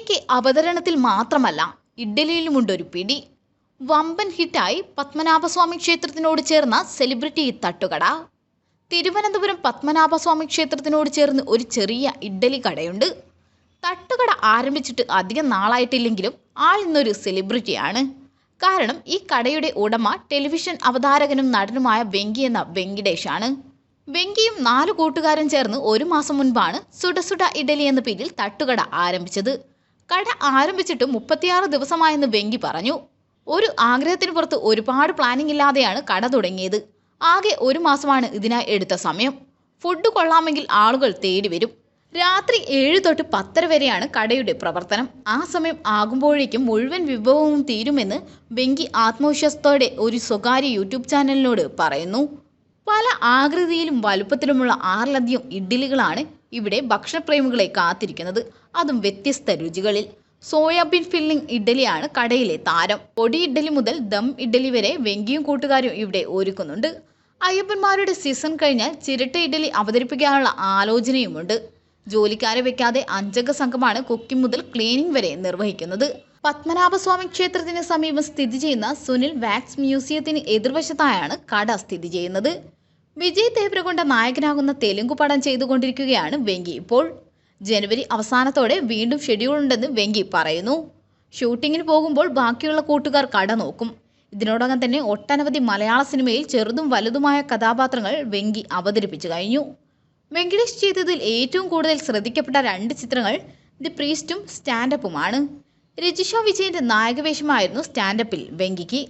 വെങ്കിക്ക് അവതരണത്തിൽ മാത്രമല്ല ഇഡ്ഡലിയിലുമുണ്ടൊരു പിടി. വമ്പൻ ഹിറ്റായി പത്മനാഭസ്വാമി ക്ഷേത്രത്തിനോട് ചേർന്ന സെലിബ്രിറ്റി തട്ടുകട. തിരുവനന്തപുരം പത്മനാഭസ്വാമി ക്ഷേത്രത്തിനോട് ചേർന്ന് ഒരു ചെറിയ ഇഡ്ഡലി കടയുണ്ട്. തട്ടുകട ആരംഭിച്ചിട്ട് അധികം നാളായിട്ടില്ലെങ്കിലും ആൾ ഇന്നൊരു സെലിബ്രിറ്റിയാണ്. കാരണം ഈ കടയുടെ ഉടമ ടെലിവിഷൻ അവതാരകനും നടനുമായ വെങ്കി എന്ന വെങ്കിടേഷാണ്. വെങ്കിയും നാലു കൂട്ടുകാരും ചേർന്ന് ഒരു മാസം മുൻപാണ് സുഡസുഡ ഇഡലി എന്ന പേരിൽ തട്ടുകട ആരംഭിച്ചത്. കട ആരംഭിച്ചിട്ട് മുപ്പത്തിയാറ് ദിവസമായെന്ന് വെങ്കി പറഞ്ഞു. ഒരു ആഗ്രഹത്തിന് പുറത്ത് ഒരുപാട് പ്ലാനിംഗ് ഇല്ലാതെയാണ് കട തുടങ്ങിയത്. ആകെ ഒരു മാസമാണ് ഇതിനായി എടുത്ത സമയം. ഫുഡ് കൊള്ളാമെങ്കിൽ ആളുകൾ തേടി വരും. രാത്രി ഏഴ് തൊട്ട് പത്തര വരെയാണ് കടയുടെ പ്രവർത്തനം. ആ സമയം ആകുമ്പോഴേക്കും മുഴുവൻ വിഭവവും തീരുമെന്ന് വെങ്കി ആത്മവിശ്വാസത്തോടെ ഒരു സ്വകാര്യ യൂട്യൂബ് ചാനലിനോട് പറയുന്നു. പല ആകൃതിയിലും വലുപ്പത്തിലുമുള്ള ആറിലധികം ഇഡ്ഡലികളാണ് ഇവിടെ ഭക്ഷണപ്രേമികളെ കാത്തിരിക്കുന്നത്. അതും വ്യത്യസ്ത രുചികളിൽ. സോയാബീൻ ഫില്ലിംഗ് ഇഡ്ഡലിയാണ് കടയിലെ താരം. പൊടി ഇഡ്ഡലി മുതൽ ദം ഇഡ്ഡലി വരെ വെങ്കിയും കൂട്ടുകാരും ഇവിടെ ഒരുക്കുന്നുണ്ട്. അയ്യപ്പന്മാരുടെ സീസൺ കഴിഞ്ഞാൽ ചിരട്ട ഇഡ്ഡലി അവതരിപ്പിക്കാനുള്ള ആലോചനയുമുണ്ട്. ജോലിക്കാരെ വെക്കാതെ അഞ്ചംഗ സംഘമാണ് കുക്കിംഗ് മുതൽ ക്ലീനിംഗ് വരെ നിർവഹിക്കുന്നത്. പത്മനാഭസ്വാമി ക്ഷേത്രത്തിന് സമീപം സ്ഥിതി ചെയ്യുന്ന സുനിൽ വാക്സ് മ്യൂസിയത്തിന് എതിർവശത്തായാണ് കട സ്ഥിതി ചെയ്യുന്നത്. വിജയ് ദേവരകൊണ്ട നായകനാകുന്ന തെലുങ്ക് പടം ചെയ്തുകൊണ്ടിരിക്കുകയാണ് വെങ്കി ഇപ്പോൾ. ജനുവരി അവസാനത്തോടെ വീണ്ടും ഷെഡ്യൂൾ ഉണ്ടെന്ന് വെങ്കി പറയുന്നു. ഷൂട്ടിങ്ങിന് പോകുമ്പോൾ ബാക്കിയുള്ള കൂട്ടുകാർ കട നോക്കും. ഇതിനോടകം തന്നെ ഒട്ടനവധി മലയാള സിനിമയിൽ ചെറുതും വലുതുമായ കഥാപാത്രങ്ങൾ വെങ്കി അവതരിപ്പിച്ചു കഴിഞ്ഞു. വെങ്കിടേഷ് ചെയ്തതിൽ ഏറ്റവും കൂടുതൽ ശ്രദ്ധിക്കപ്പെട്ട രണ്ട് ചിത്രങ്ങൾ ദി പ്രീസ്റ്റും സ്റ്റാൻഡപ്പുമാണ്. രജിഷ വിജയന്റെ നായകവേഷമായിരുന്നു സ്റ്റാൻഡപ്പിൽ വെങ്കിക്ക്.